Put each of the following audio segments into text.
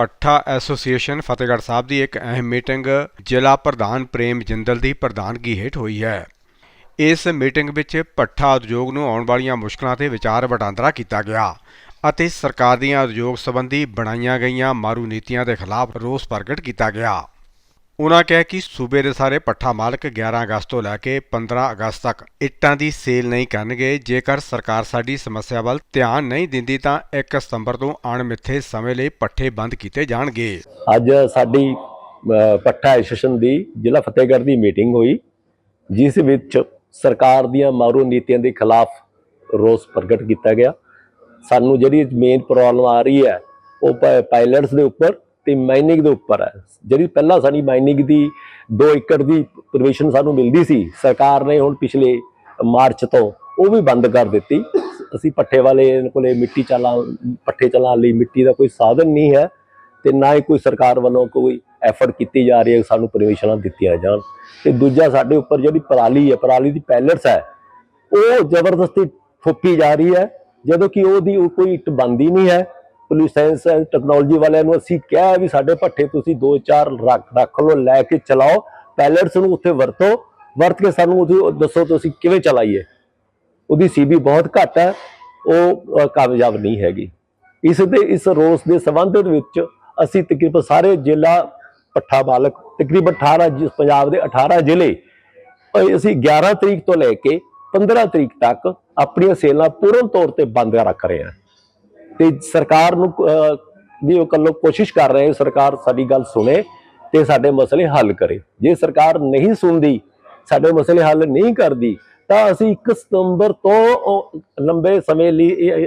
ਪੱਠਾ ਐਸੋਸੀਏਸ਼ਨ ਫਤਿਹਗੜ੍ਹ ਸਾਹਿਬ ਦੀ ਇੱਕ ਅਹਿਮ ਮੀਟਿੰਗ ਜ਼ਿਲ੍ਹਾ ਪ੍ਰਧਾਨ ਪ੍ਰੇਮ ਜਿੰਦਲ ਦੀ ਪ੍ਰਧਾਨਗੀ ਹੇਠ ਹੋਈ ਹੈ। ਇਸ ਮੀਟਿੰਗ ਵਿੱਚ ਪੱਠਾ ਉਦਯੋਗ ਨੂੰ ਆਉਣ ਵਾਲੀਆਂ ਮੁਸ਼ਕਲਾਂ ਤੇ ਵਿਚਾਰ ਵਟਾਂਦਰਾ ਕੀਤਾ ਗਿਆ ਅਤੇ ਸਰਕਾਰ ਦੀਆਂ ਉਦਯੋਗ ਸੰਬੰਧੀ ਬਣਾਈਆਂ ਗਈਆਂ ਮਾਰੂ ਨੀਤੀਆਂ ਦੇ ਖਿਲਾਫ ਰੋਸ ਪ੍ਰਗਟ ਕੀਤਾ ਗਿਆ। ਉਹਨਾਂ ਕਿਹਾ ਕਿ ਸੂਬੇ ਦੇ ਸਾਰੇ ਪੱਠਾ ਮਾਲਕ 11 ਅਗਸਤ ਤੋਂ ਲੈ ਕੇ 15 ਅਗਸਤ ਤੱਕ ਇੱਟਾਂ ਦੀ ਸੇਲ ਨਹੀਂ ਕਰਨਗੇ। ਜੇਕਰ ਸਰਕਾਰ ਸਾਡੀ ਸਮੱਸਿਆ ਵੱਲ ਧਿਆਨ ਨਹੀਂ ਦਿੰਦੀ ਤਾਂ 1 ਸਤੰਬਰ ਤੋਂ ਅਣਮਿੱਥੇ ਸਮੇਂ ਲਈ ਪੱਠੇ ਬੰਦ ਕੀਤੇ ਜਾਣਗੇ। ਅੱਜ ਸਾਡੀ ਪੱਠਾ ਐਸੋਸੀਏਸ਼ਨ ਦੀ ਜ਼ਿਲ੍ਹਾ ਫਤਿਹਗੜ੍ਹ ਦੀ ਮੀਟਿੰਗ ਹੋਈ, ਜਿਸ ਵਿੱਚ ਸਰਕਾਰ ਦੀਆਂ ਮਾਰੂ ਨੀਤੀਆਂ ਦੇ ਖਿਲਾਫ ਰੋਸ ਪ੍ਰਗਟ ਕੀਤਾ ਗਿਆ। ਸਾਨੂੰ ਜਿਹੜੀ ਮੇਨ ਪ੍ਰੋਬਲਮ ਆ ਰਹੀ ਹੈ, ਉਹ ਪਾਇਲਟਸ ਦੇ ਉੱਪਰ ਤੇ ਮਾਈਨਿੰਗ ਦੇ ਉੱਪਰ ਹੈ। ਜਿਹੜੀ ਪਹਿਲਾਂ ਸਾਡੀ ਮਾਈਨਿੰਗ ਦੀ 2 ਏਕੜ ਦੀ ਪਰਮਿਸ਼ਨ ਸਾਨੂੰ ਮਿਲਦੀ ਸੀ, ਸਰਕਾਰ ਨੇ ਹੁਣ ਪਿਛਲੇ ਮਾਰਚ ਤੋਂ ਉਹ ਵੀ ਬੰਦ ਕਰ ਦਿੱਤੀ। ਅਸੀਂ ਪੱਠੇ ਵਾਲੇ ਕੋਲੇ ਮਿੱਟੀ ਚਲਾ, ਪੱਠੇ ਚਲਾਉਣ ਲਈ ਮਿੱਟੀ ਦਾ ਕੋਈ ਸਾਧਨ ਨਹੀਂ ਹੈ ਤੇ ਨਾ ਹੀ ਕੋਈ ਸਰਕਾਰ ਵੱਲੋਂ ਕੋਈ ਐਫਰਟ ਕੀਤੀ ਜਾ ਰਹੀ ਹੈ ਕਿ ਸਾਨੂੰ ਪਰਮਿਸ਼ਨਾਂ ਦਿੱਤੀਆਂ ਜਾਣ। ਤੇ ਦੂਜਾ ਸਾਡੇ ਉੱਪਰ ਜਿਹੜੀ ਪਰਾਲੀ ਹੈ, ਪਰਾਲੀ ਦੀ ਪੈਲਟਸ ਹੈ, ਉਹ ਜ਼ਬਰਦਸਤੀ ਫੁੱਕੀ ਜਾ ਰਹੀ ਹੈ। ਜਦੋਂ ਕਿ ਉਹਦੀ ਕੋਈ ਇੱਟ ਬੰਦੀ ਨਹੀਂ ਹੈ ਪੁਲਿਸ ਸਾਇੰਸ ਐਂਡ ਟੈਕਨੋਲੋਜੀ ਵਾਲਿਆਂ ਨੂੰ ਅਸੀਂ ਕਿਹਾ ਵੀ ਸਾਡੇ ਭੱਠੇ ਤੁਸੀਂ 2-4 ਰੱਖ ਰੱਖ ਲਓ, ਲੈ ਕੇ ਚਲਾਓ ਪੈਲਟਸ ਨੂੰ ਉੱਥੇ ਵਰਤੋ, ਵਰਤ ਕੇ ਸਾਨੂੰ ਉਹ ਦੱਸੋ ਤੁਸੀਂ ਕਿਵੇਂ ਚਲਾਈਏ। ਉਹਦੀ ਸੀਬੀ ਬਹੁਤ ਘੱਟ ਹੈ, ਉਹ ਕਾਮਯਾਬ ਨਹੀਂ ਹੈਗੀ। ਇਸ ਦੇ, ਇਸ ਰੋਸ ਦੇ ਸੰਬੰਧ ਵਿੱਚ ਅਸੀਂ ਤਕਰੀਬਨ ਸਾਰੇ ਜ਼ਿਲ੍ਹਾ ਪੱਠਾ ਮਾਲਕ, ਤਕਰੀਬਨ 18 ਜਿਸ ਪੰਜਾਬ ਦੇ 18 ਜ਼ਿਲ੍ਹੇ ਅਸੀਂ 11 ਤਰੀਕ ਤੋਂ ਲੈ ਕੇ 15 ਤਰੀਕ ਤੱਕ ਆਪਣੀਆਂ ਸੇਲਾਂ ਪੂਰਨ ਤੌਰ ਤੇ ਬੰਦ ਰੱਖ ਰਹੇ ਹਾਂ। ਤੇ ਸਰਕਾਰ ਨੂੰ ਵੀ ਉਹ ਕੱਲੋ ਕੋਸ਼ਿਸ਼ ਕਰ ਰਹੇ ਸਰਕਾਰ ਸਾਡੀ ਗੱਲ ਸੁਣੇ ਤੇ ਸਾਡੇ ਮਸਲੇ ਹੱਲ ਕਰੇ। ਜੇ ਸਰਕਾਰ ਨਹੀਂ ਸੁਣਦੀ ਸਾਡੇ ਮਸਲੇ ਹੱਲ ਨਹੀਂ ਕਰਦੀ ਤਾਂ ਅਸੀਂ 1 ਸਤੰਬਰ ਤੋਂ ਲੰਬੇ ਸਮੇਂ ਲਈ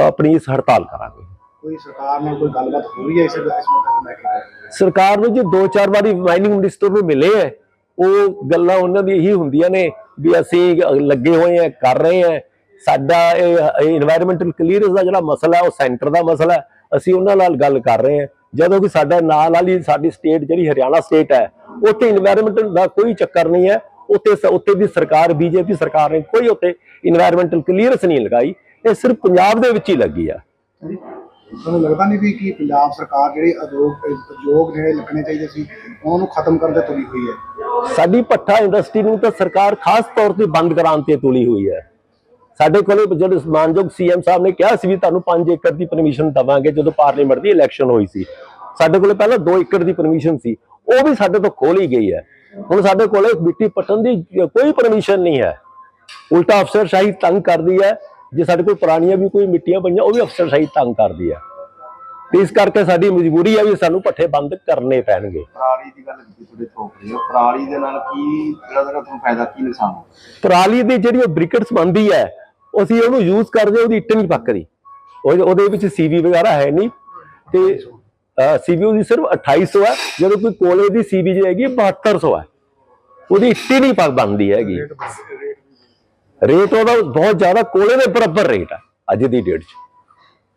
ਆਪਣੀ ਇਸ ਹੜਤਾਲ ਕਰਾਂਗੇ। ਕੋਈ ਸਰਕਾਰ ਨਾਲ ਕੋਈ ਗੱਲਬਾਤ ਹੋ ਰਹੀ ਹੈ ਇਸ ਕੇ ਸਰਕਾਰ ਨੂੰ ਜੇ ਦੋ ਚਾਰ ਵਾਰੀ ਮਾਈਨਿੰਗ ਮਿਨਿਸਟਰ ਨੂੰ ਮਿਲੇ ਹੈ ਉਹ ਗੱਲਾਂ ਉਹਨਾਂ ਦੀ ਇਹੀ ਹੁੰਦੀਆਂ ਨੇ ਵੀ ਅਸੀਂ ਲੱਗੇ ਹੋਏ ਆ ਕਰ ਰਹੇ ਆ ਸਾਡਾ ਇਹ এনवायरमेंटਲ ਕਲੀਅਰੈਂਸ ਦਾ ਜਿਹੜਾ ਮਸਲਾ ਹੈ ਉਹ ਸੈਂਟਰ ਦਾ ਮਸਲਾ ਹੈ। ਅਸੀਂ ਉਹਨਾਂ ਨਾਲ ਗੱਲ ਕਰ ਰਹੇ ਹਾਂ। ਜਦੋਂ ਕਿ ਸਾਡਾ ਨਾਲ ਵਾਲੀ ਸਾਡੀ ਸਟੇਟ ਜਿਹੜੀ ਹਰਿਆਣਾ ਸਟੇਟ ਹੈ ਉੱਥੇ এনवायरमेंटਲ ਦਾ ਕੋਈ ਚੱਕਰ ਨਹੀਂ ਹੈ। ਉੱਥੇ ਉੱਥੇ ਦੀ ਸਰਕਾਰ ਬੀਜੇਪੀ ਸਰਕਾਰ ਨੇ ਕੋਈ ਉੱਥੇ এনवायरमेंटਲ ਕਲੀਅਰੈਂਸ ਨਹੀਂ ਲਗਾਈ। ਇਹ ਸਿਰਫ ਪੰਜਾਬ ਦੇ ਵਿੱਚ ਹੀ ਲੱਗੀ ਆ। ਤੁਹਾਨੂੰ ਲੱਗਦਾ ਨਹੀਂ ਵੀ ਕਿ ਪੰਜਾਬ ਸਰਕਾਰ ਜਿਹੜੇ ਅਦੋਗ ਉਦਯੋਗ ਜਿਹੜੇ ਲੱਗਣੇ ਚਾਹੀਦੇ ਸੀ ਉਹਨਾਂ ਨੂੰ ਖਤਮ ਕਰਨ ਤੇ ਤੁਲੀ ਹੋਈ ਹੈ? ਸਾਡੀ ਪੱਠਾ ਇੰਡਸਟਰੀ ਨੂੰ ਤਾਂ ਸਰਕਾਰ ਖਾਸ ਤੌਰ ਤੇ ਬੰਦ ਕਰਾਉਣ ਤੇ ਤੁਲੀ ਹੋਈ ਹੈ। ਸਾਡੇ ਕੋਲੇ ਜਿਹੜੇ ਮਾਨਯੋਗ ਸੀਐਮ ਸਾਹਿਬ ਨੇ ਕਿਹਾ ਸੀ ਵੀ ਤੁਹਾਨੂੰ 5 ਏਕੜ ਦੀ ਪਰਮਿਸ਼ਨ ਦਵਾਂਗੇ ਜਦੋਂ ਪਾਰਲੀਮੈਂਟ ਦੀ ਇਲੈਕਸ਼ਨ ਹੋਈ ਸੀ। ਸਾਡੇ ਕੋਲੇ ਪਹਿਲਾਂ 2 ਏਕੜ ਦੀ ਪਰਮਿਸ਼ਨ ਸੀ ਉਹ ਵੀ ਸਾਡੇ ਤੋਂ ਖੋਹ ਲਈ ਗਈ ਹੈ। ਹੁਣ ਸਾਡੇ ਕੋਲੇ ਮਿੱਟੀ ਪੱਟਣ ਦੀ ਕੋਈ ਪਰਮਿਸ਼ਨ ਨਹੀਂ ਹੈ। ਉਲਟਾ ਅਫਸਰਸ਼ਾਹੀ ਤੰਗ ਕਰਦੀ ਹੈ। ਜੇ ਸਾਡੇ ਕੋਲ ਪੁਰਾਣੀਆਂ ਵੀ ਕੋਈ ਮਿੱਟੀਆਂ ਪਈਆਂ ਉਹ ਵੀ ਅਫਸਰਸ਼ਾਹੀ ਤੰਗ ਕਰਦੀ ਹੈ। ਇਸ ਕਰਕੇ ਸਾਡੀ ਮਜਬੂਰੀ ਹੈ ਵੀ ਸਾਨੂੰ ਪੱਠੇ ਬੰਦ ਕਰਨੇ ਪੈਣਗੇ। ਪਰਾਲੀ ਦੀ ਗੱਲ ਕੀਤੀ ਤੁਹਾਡੇ ਰਹੀ ਹੈ ਪਰਾਲੀ ਦੇ ਨਾਲ ਕੀ ਜਿਹੜਾ ਤੁਹਾਨੂੰ ਫਾਇਦਾ ਕੀ ਨੁਕਸਾਨ? ਹੋ ਪਰਾਲੀ ਦੀ ਜਿਹੜੀ ਉਹ ਬ੍ਰਿਕਟਸ ਬਣਦੀ ਹੈ ਅਸੀਂ ਉਹਨੂੰ ਯੂਜ਼ ਕਰਦੇ ਉਹਦੀ ਇੱਟ ਨਹੀਂ ਪੱਕਦੀ। ਉਹ ਉਹਦੇ ਵਿੱਚ ਸੀਵੀ ਵਗੈਰਾ ਹੈ ਨਹੀਂ ਤੇ ਸੀਵੀ ਉਹਦੀ ਸਿਰਫ 2800 ਹੈ ਜਦੋਂ ਕੋਈ ਕੋਲੇ ਦੀ ਸੀਵੀ ਹੈਗੀ 7200 ਹੈ। ਉਹਦੀ ਇੱਟ ਹੀ ਨਹੀਂ ਪੱਕ ਬਣਦੀ ਹੈਗੀ। ਰੇਟ ਉਹਦਾ ਬਹੁਤ ਜ਼ਿਆਦਾ ਕੋਲੇ ਦੇ ਬਰਾਬਰ ਰੇਟ ਹੈ ਅੱਜ ਦੀ ਡੇਟ 'ਚ।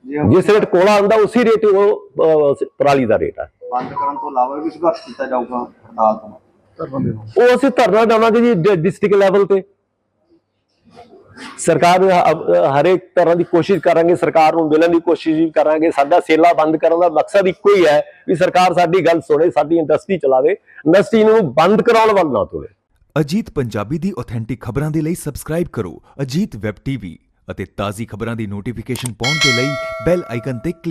ਜੇ ਜਿਸ ਰੇਟ ਕੋਲਾ ਆਉਂਦਾ ਉਸੇ ਰੇਟ ਉਹ ਪਰਾਲੀ ਦਾ ਰੇਟ ਹੈ। ਬੰਦ ਕਰਨ ਤੋਂ ਇਲਾਵਾ ਵੀ ਸੰਘਰਸ਼ ਕੀਤਾ ਜਾਊਗਾ ਹੜਤਾਲ ਤੋਂ। ਉਹ ਅਸੀਂ ਧਰਨਾ ਦੇਵਾਂਗੇ ਜੀ ਡਿਸਟ੍ਰਿਕਟ ਲੈਵਲ ਤੇ। ਸਰਕਾਰ ਹਰੇਕ ਤਰ੍ਹਾਂ ਦੀ ਕੋਸ਼ਿਸ਼ ਕਰਾਂਗੇ, ਸਰਕਾਰ ਨੂੰ ਮਿਲਣ ਦੀ ਕੋਸ਼ਿਸ਼ ਵੀ ਕਰਾਂਗੇ। ਸਾਡਾ ਸੇਲਾ ਬੰਦ ਕਰਨ ਦਾ ਮਕਸਦ ਇੱਕੋ ਹੀ ਹੈ ਵੀ ਸਰਕਾਰ ਸਾਡੀ ਗੱਲ ਸੁਣੇ, ਸਾਡੀ ਇੰਡਸਟਰੀ ਚਲਾਵੇ, ਇੰਡਸਟਰੀ ਨੂੰ ਬੰਦ ਕਰਾਉਣ ਵੱਲ ਨਾ ਤੁਰੇ। ਅਜੀਤ ਪੰਜਾਬੀ ਦੀ ਆਥੈਂਟਿਕ ਖਬਰਾਂ ਦੇ ਲਈ ਸਬਸਕ੍ਰਾਈਬ ਕਰੋ ਅਜੀਤ ਵੈਬ ਟੀਵੀ ਅਤੇ ਤਾਜ਼ੀ ਖਬਰਾਂ ਦੀ ਨੋਟੀਫਿਕੇਸ਼ਨ ਪਾਉਣ ਦੇ ਲਈ ਬੈਲ ਆਈਕਨ ਤੇ ਕਲਿੱਕ